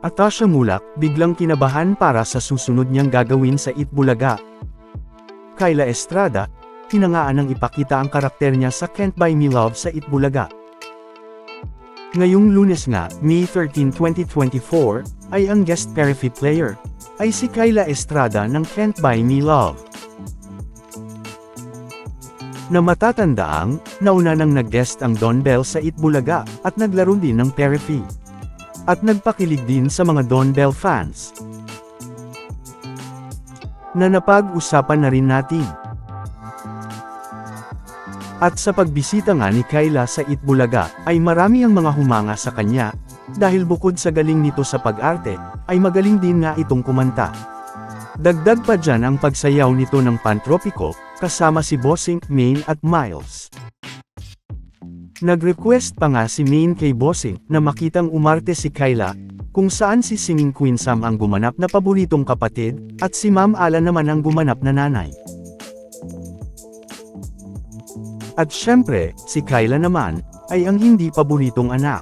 Atasha Mulak, biglang kinabahan para sa susunod niyang gagawin sa Itbulaga. Kyla Estrada, hinangaan ng ipakita ang karakter niya sa Can't Buy Me Love sa Itbulaga. Ngayong lunes nga, May 13, 2024, ay ang guest Perifee player, ay si Kyla Estrada ng Can't Buy Me Love. Na matatandaang, nauna nang nag-guest ang Don Bell sa Itbulaga, at naglaro din ng Perifee. At nagpakilig din sa mga Don Bell fans. Na napag-usapan na rin natin. At sa pagbisita nga ni Kyla sa Itbulaga, ay marami ang mga humanga sa kanya, dahil bukod sa galing nito sa pag-arte, ay magaling din nga itong kumanta. Dagdag pa dyan ang pagsayaw nito ng pantropiko, kasama si Bossing, Maine at Miles. Nag-request pa nga si Maine kay Bossing na makitang umarte si Kyla, kung saan si Singing Queen Sam ang gumanap na paboritong kapatid, at si Ma'am Ala naman ang gumanap na nanay. At syempre, si Kyla naman, ay ang hindi paboritong anak.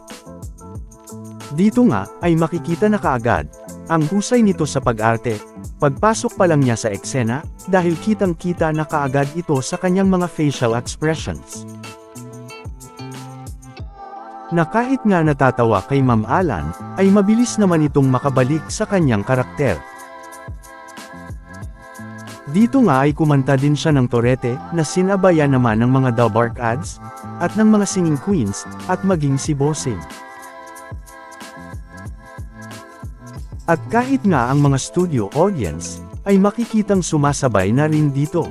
Dito nga, ay makikita na kaagad, ang husay nito sa pag-arte, pagpasok pa lang niya sa eksena, dahil kitang-kita na kaagad ito sa kanyang mga facial expressions. Na kahit nga natatawa kay Ma'am Alan, ay mabilis naman itong makabalik sa kanyang karakter. Dito nga ay kumanta din siya ng torete, na sinabayan naman ng mga Dalbark ads, at ng mga singing queens, at maging si Bossing. At kahit nga ang mga studio audience, ay makikitang sumasabay na rin dito.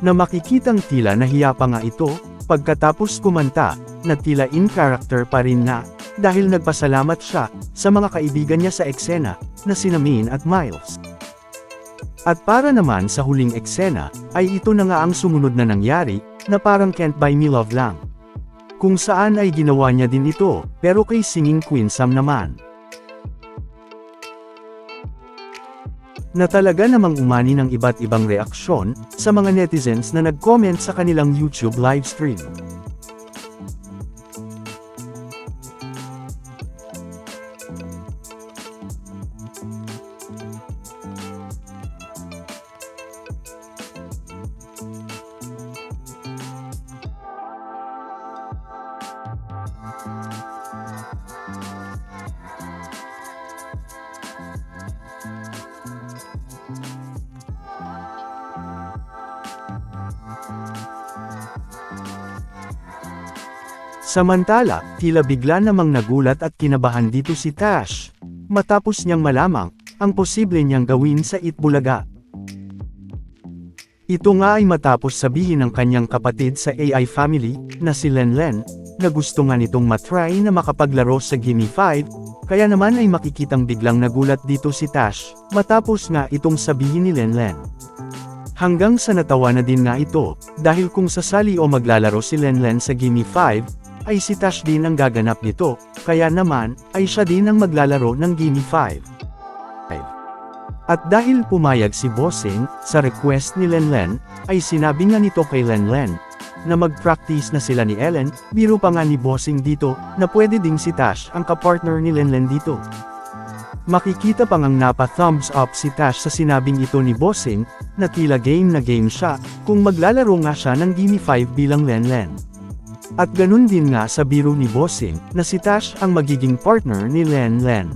Na makikitang tila nahiya pa nga ito, pagkatapos kumanta, na tila in character pa rin na, dahil nagpasalamat siya, sa mga kaibigan niya sa eksena, na sina Min at Miles. At para naman sa huling eksena, ay ito na nga ang sumunod na nangyari, na parang Can't Buy Me Love lang. Kung saan ay ginawa niya din ito, pero kay Singing Queen Sam naman. Na talaga namang umani ng iba't ibang reaksyon, sa mga netizens na nag-comment sa kanilang YouTube livestream. Samantala, tila bigla namang nagulat at kinabahan dito si Tash. Matapos niyang malamang, ang posible niyang gawin sa Itbulaga. Ito nga ay matapos sabihin ng kanyang kapatid sa AI family, na si Lenlen, na gusto nga nitong matry na makapaglaro sa Gimme 5, kaya naman ay makikitang biglang nagulat dito si Tash, matapos nga itong sabihin ni Lenlen. Hanggang sa natawa na din nga ito, dahil kung sasali o maglalaro si Lenlen sa Gimme 5, ay si Tash din ang gaganap nito, kaya naman, ay siya din ang maglalaro ng Gimme 5. At dahil pumayag si Bossing, sa request ni Lenlen, ay sinabi nga nito kay Lenlen, na mag-practice na sila ni Ellen, biro pa nga ni Bossing dito, na pwede ding si Tash ang kapartner ni Lenlen dito. Makikita pang ang napa-thumbs up si Tash sa sinabing ito ni Bossing, na tila game na game siya, kung maglalaro nga siya ng Gimme 5 bilang Lenlen. At ganun din nga sa biro ni Bossing, na si Tash ang magiging partner ni Len Len.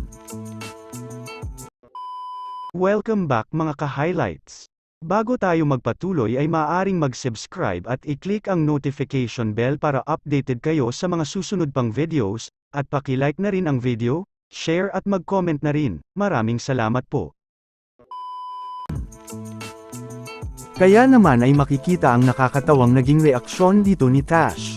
Welcome back mga ka-highlights. Bago tayo magpatuloy ay maaaring mag-subscribe at i-click ang notification bell para updated kayo sa mga susunod pang videos, at paki-like na rin ang video, share at mag-comment na rin. Maraming salamat po. Kaya naman ay makikita ang nakakatawang naging reaksyon dito ni Tash.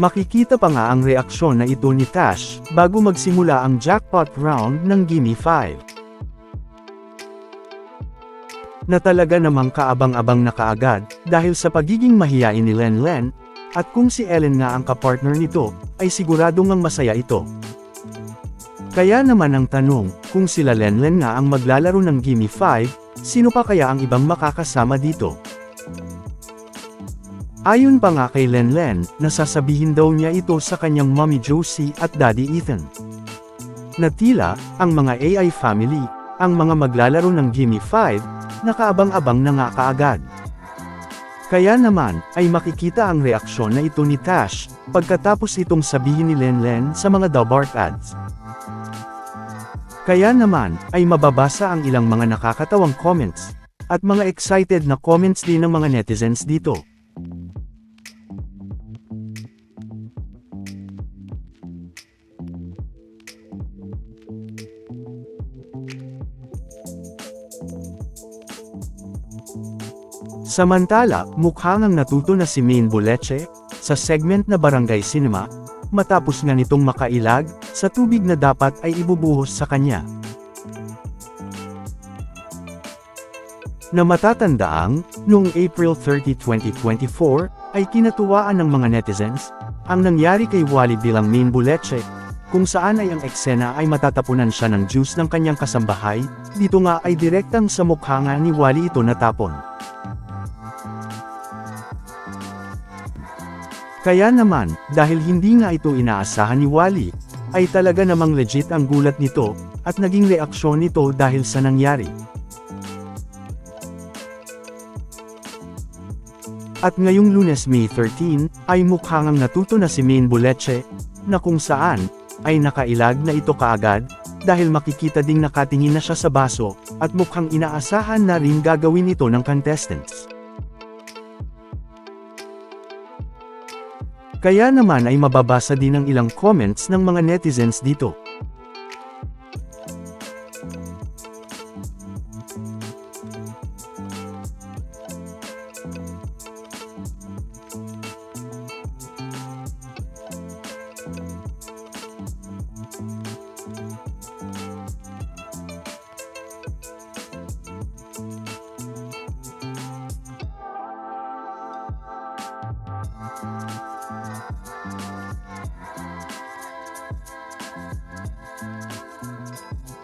Makikita pa nga ang reaksyon na ito ni Tash, bago magsimula ang jackpot round ng Gimme 5. Na talaga namang kaabang-abang na kaagad, dahil sa pagiging mahiyain ni Len Len, at kung si Ellen nga ang kapartner nito, ay siguradong ang masaya ito. Kaya naman ang tanong, kung sila Len Len nga ang maglalaro ng Gimme 5, sino pa kaya ang ibang makakasama dito? Ayon pa nga kay Lenlen, nasasabihin daw niya ito sa kanyang mommy Josie at daddy Ethan. Na tila, ang mga AI family, ang mga maglalaro ng Gimme 5, nakaabang-abang na nga kaagad. Kaya naman, ay makikita ang reaksyon na ito ni Tash, pagkatapos itong sabihin ni Lenlen sa mga Dabark ads. Kaya naman, ay mababasa ang ilang mga nakakatawang comments, at mga excited na comments din ng mga netizens dito. Samantala, mukhang ang natuto na si Maine Boleche, sa segment na Barangay Cinema, matapos nga nitong makailag, sa tubig na dapat ay ibubuhos sa kanya. Na matatandaang, noong April 30, 2024, ay kinatuwaan ng mga netizens, ang nangyari kay Wally bilang Maine Boleche, kung saan ay ang eksena ay matatapunan siya ng juice ng kanyang kasambahay, dito nga ay direktang sa mukha nga ni Wally ito natapon. Kaya naman, dahil hindi nga ito inaasahan ni Wally, ay talaga namang legit ang gulat nito, at naging reaksyon nito dahil sa nangyari. At ngayong lunes May 13, ay mukhang natuto na si Maine Boleche, na kung saan, ay nakailag na ito kaagad, dahil makikita ding nakatingin na siya sa baso, at mukhang inaasahan na rin gagawin ito ng contestants. Kaya naman ay mababasa din ang ilang comments ng mga netizens dito.